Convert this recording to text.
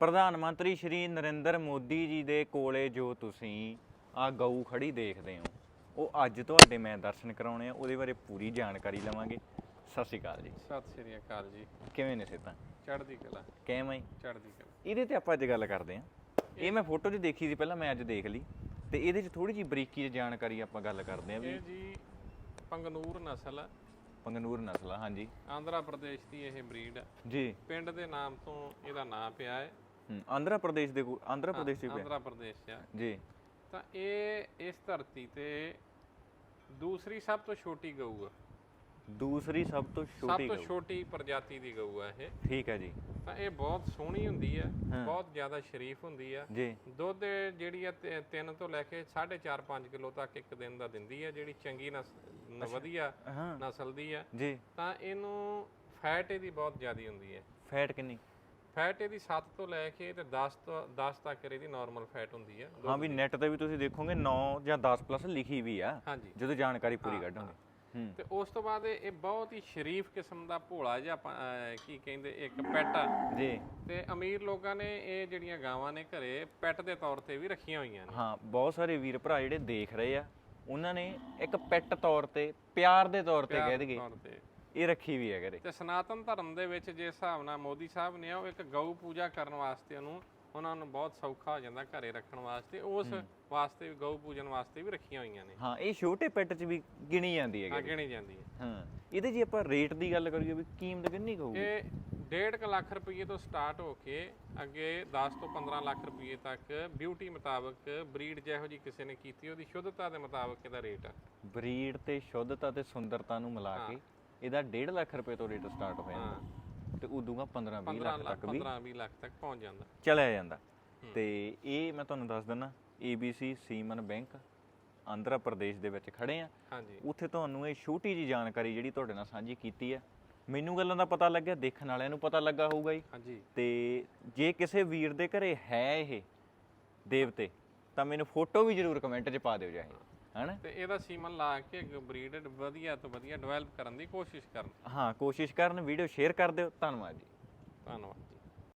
ਪ੍ਰਧਾਨ ਮੰਤਰੀ ਸ਼੍ਰੀ ਨਰਿੰਦਰ ਮੋਦੀ ਜੀ ਦੇ ਕੋਲੇ ਜੋ ਤੁਸੀਂ ਆ ਗਊ ਖੜੀ ਦੇਖਦੇ ਹੋ ਉਹ ਅੱਜ ਤੁਹਾਡੇ ਮੈਂ ਦਰਸ਼ਨ ਕਰਾਉਣੇ ਆ ਉਹਦੇ ਬਾਰੇ ਪੂਰੀ ਜਾਣਕਾਰੀ ਲਵਾਂਗੇ। ਸਤਿ ਸ਼੍ਰੀ ਅਕਾਲ ਜੀ। ਸਤਿ ਸ੍ਰੀ ਅਕਾਲ ਜੀ। ਕਿਵੇਂ ਨੇ ਸਿਹਤਾਂ? ਚੜ੍ਹਦੀ ਕਲਾ। ਕਿਵੇਂ ਚੜ੍ਹਦੀ ਕਲਾ। ਇਹਦੇ ਤੇ ਆਪਾਂ ਅੱਜ ਗੱਲ ਕਰਦੇ ਆਂ। ਇਹ ਮੈਂ ਫੋਟੋ 'ਚ ਦੇਖੀ ਸੀ ਪਹਿਲਾਂ ਮੈਂ ਅੱਜ ਦੇਖ ਲਈ। ਤੇ ਇਹਦੇ 'ਚ ਥੋੜੀ ਜੀ ਬਰੀਕੀ 'ਚ ਜਾਣਕਾਰੀ ਆਪਾਂ ਗੱਲ ਕਰਦੇ ਆਂ ਵੀ ਇਹ ਜੀ ਪੰਗਨੂਰ ਨਸਲ ਆ। ਪੰਗਨੂਰ ਨਸਲ ਆ ਹਾਂਜੀ। ਆਂਧਰਾ ਪ੍ਰਦੇਸ਼ ਦੀ ਇਹ ਬਰੀਡ ਆ। ਜੀ। ਪਿੰਡ ਦੇ ਨਾਮ ਤੋਂ ਇਹਦਾ ਨਾਮ ਪਿਆ ਹੈ ਹੂੰ, ਆਂਧਰਾ ਪ੍ਰਦੇਸ਼ ਦੇ ਕੋਲ ਆਂਧਰਾ ਪ੍ਰਦੇਸ਼ ਹੀ। ਪਿਆ ਆਂਧਰਾ ਪ੍ਰਦੇਸ਼ ਆ ਜੀ। ਤਾਂ ਇਹ ਇਸ ਧਰਤੀ ਤੇ ਦੂਸਰੀ ਸਭ ਤੋਂ ਛੋਟੀ ਗਊ ਆ। ਦੂਸਰੀ ਸਭ ਤੋਂ ਸਭ ਛੋਟੀ ਤੋਂ ਗਊ। ਛੋਟੀ ਪ੍ਰਜਾਤੀ ਦੀ ਗਊ ਆ ਇਹ। ਠੀਕ ਹੈ ਜੀ। ਤਾਂ ਇਹ ਬਹੁਤ ਸੋਹਣੀ ਹੁੰਦੀ ਆ। ਬਹੁਤ ਜ਼ਿਆਦਾ ਸ਼ਰੀਫ ਹੁੰਦੀ ਆ। ਜੀ। ਦੁੱਧ ਜਿਹੜੀ ਆ 3 ਤੋਂ ਲੈ ਕੇ 4.5 5 ਕਿਲੋ ਤੱਕ ਇੱਕ ਦਿਨ ਦਾ ਦਿੰਦੀ ਆ ਜਿਹੜੀ ਚੰਗੀ ਨਸ ਨ- ਵਧੀਆ ਹਾਂ। ਨਸਲ ਦੀ ਆ। ਜੀ। ਤਾਂ ਇਹਨੂੰ ਫੈਟ ਇਹਦੀ ਬਹੁਤ ਜ਼ਿਆਦੀ ਹੁੰਦੀ ਹੈ ਫੈਟ ਕਿੰਨੀ? ਫੈਟ ਇਹਦੀ 7 ਤੋਂ ਲੈ ਕੇ ਤੇ 10 ਤੋਂ 10 ਤੱਕ ਇਹਦੀ ਨਾਰਮਲ ਫੈਟ ਹੁੰਦੀ ਹੈ ਹਾਂ ਵੀ ਨੈਟ ਤੇ ਵੀ ਤੁਸੀਂ ਦੇਖੋਗੇ 9 ਜਾਂ 10 ਪਲੱਸ ਲਿਖੀ ਵੀ ਆ ਹਾਂਜੀ। ਜਦੋਂ ਜਾਣਕਾਰੀ ਪੂਰੀ ਕੱਢੋਗੇ। ਤੇ ਉਸ ਤੋਂ ਬਾਅਦ ਇਹ ਬਹੁਤ ਹੀ ਸ਼ਰੀਫ ਕਿਸਮ ਦਾ ਭੋਲਾ ਜਿਹਾ ਕੀ ਕਹਿੰਦੇ ਇੱਕ ਪੈਟ ਆ। ਜੀ। ਤੇ ਅਮੀਰ ਲੋਕਾਂ ਨੇ ਇਹ ਜਿਹੜੀਆਂ ਗਾਵਾਂ ਨੇ ਘਰੇ ਪੈਟ ਦੇ ਤੌਰ ਤੇ ਵੀ ਰੱਖੀਆਂ ਹੋਈਆਂ ਨੇ। ਹਾਂ ਬਹੁਤ ਸਾਰੇ ਵੀਰ ਭਰਾ ਜਿਹੜੇ ਦੇਖ ਰਹੇ ਆ ਉਹਨਾਂ ਨੇ ਇੱਕ ਪੈਟ ਤੌਰ ਤੇ ਪਿਆਰ ਦੇ ਤੌਰ ਤੇ ਕਹਿ ਦੇ ਦਈਏ। ਇਹ ਰੱਖੀ ਵੀ ਹੈ ਘਰੇ ਤੇ ਸਨਾਤਨ ਧਰਮ ਦੇ ਵਿੱਚ ਜਿਸ ਹਿਸਾਬ ਨਾਲ ਮੋਦੀ ਸਾਹਿਬ ਨੇ ਉਹ ਇੱਕ ਗਊ ਪੂਜਾ ਕਰਨ ਵਾਸਤੇ ਉਹਨੂੰ ਉਹਨਾਂ ਨੂੰ ਬਹੁਤ ਸੌਖਾ ਹੋ ਜਾਂਦਾ ਘਰੇ ਰੱਖਣ ਵਾਸਤੇ। ਉਸ ਵਾਸਤੇ ਵੀ ਗਊ ਪੂਜਨ ਵਾਸਤੇ ਵੀ ਰੱਖੀਆਂ ਹੋਈਆਂ ਨੇ। ਹਾਂ ਇਹ ਛੋਟੇ ਪੈਟ 'ਚ ਵੀ ਗਿਣੀ ਜਾਂਦੀ ਹੈ ਅੱਗੇ ਨਹੀਂ ਜਾਂਦੀ ਹੈ। ਹਾਂ ਇਹਦੇ ਜੇ ਆਪਾਂ ਰੇਟ ਦੀ ਗੱਲ ਕਰੀਏ ਵੀ ਕੀਮਤ ਕਿੰਨੀ ਹੋਊਗੀ? ਇਹ 1.5 ਲੱਖ ਰੁਪਏ ਤੋਂ ਸਟਾਰਟ ਹੋ ਕੇ ਅੱਗੇ 10 ਤੋਂ 15 ਲੱਖ ਰੁਪਏ ਤੱਕ ਬਿਊਟੀ ਮੁਤਾਬਕ ਬਰੀਡ ਜਿਹੋ ਜੀ ਕਿਸੇ ਨੇ ਕੀਤੀ ਉਹਦੀ ਸ਼ੁੱਧਤਾ ਦੇ ਮੁਤਾਬਕ ਇਹਦਾ ਰੇਟ ਆ। ਬਰੀਡ ਤੇ ਸ਼ੁੱਧਤਾ ਤੇ ਸੁੰਦਰਤਾ ਨੂੰ ਮਿਲਾ ਕੇ ਇਹਦਾ 1.5 ਲੱਖ ਰੁਪਏ ਤੋਂ ਰੇਟ ਸਟਾਰਟ ਹੋ। ਜਾਂਦਾ ਤੇ ਉਦੋਂ 15 20 15 ਲੱਖ ਤੱਕ ਵੀ 15 20 ਲੱਖ ਤੱਕ ਪਹੁੰਚ ਜਾਂਦਾ। ਚਲਿਆ ਜਾਂਦਾ। ਤੇ ਇਹ ਮੈਂ ਤੁਹਾਨੂੰ ਦੱਸ ਦਿੰਦਾ ABC ਸੀਮਨ ਬੈਂਕ ਆਂਧਰਾ ਪ੍ਰਦੇਸ਼ ਦੇ ਵਿੱਚ ਖੜੇ ਆ। ਉੱਥੇ ਤੁਹਾਨੂੰ ਇਹ ਛੋਟੀ ਜੀ ਜਾਣਕਾਰੀ ਜਿਹੜੀ ਤੁਹਾਡੇ ਨਾਲ ਸਾਂਝੀ ਕੀਤੀ ਹੈ ਮੈਨੂੰ ਗੱਲਾਂ ਦਾ ਪਤਾ ਲੱਗਿਆ ਦੇਖਣ ਵਾਲਿਆਂ ਨੂੰ ਪਤਾ ਲੱਗਾ ਹੋਊਗਾ ਜੀ। ਤੇ ਜੇ ਕਿਸੇ ਵੀਰ ਦੇ ਘਰੇ ਹੈ ਇਹ ਦੇਵਤੇ ਤਾਂ ਮੈਨੂੰ ਫੋਟੋ ਵੀ ਜ਼ਰੂਰ ਕਮੈਂਟ 'ਚ ਪਾ ਦਿਓ ਚਾਹੇ ਹਨਾ? ਤੇ ਇਹਦਾ ਸੀਮਨ ਲਾ ਕੇ ਬਰੀਡ ਵਧੀਆ ਤੋਂ ਵਧੀਆ ਡਿਵੈਲਪ ਕਰਨ ਦੀ ਕੋਸ਼ਿਸ਼ ਕਰਨ। ਹਾਂ ਕੋਸ਼ਿਸ਼ ਕਰਨ ਵੀਡੀਓ ਸ਼ੇਅਰ ਕਰ ਦਿਓ। ਧੰਨਵਾਦ ਜੀ। ਧੰਨਵਾਦ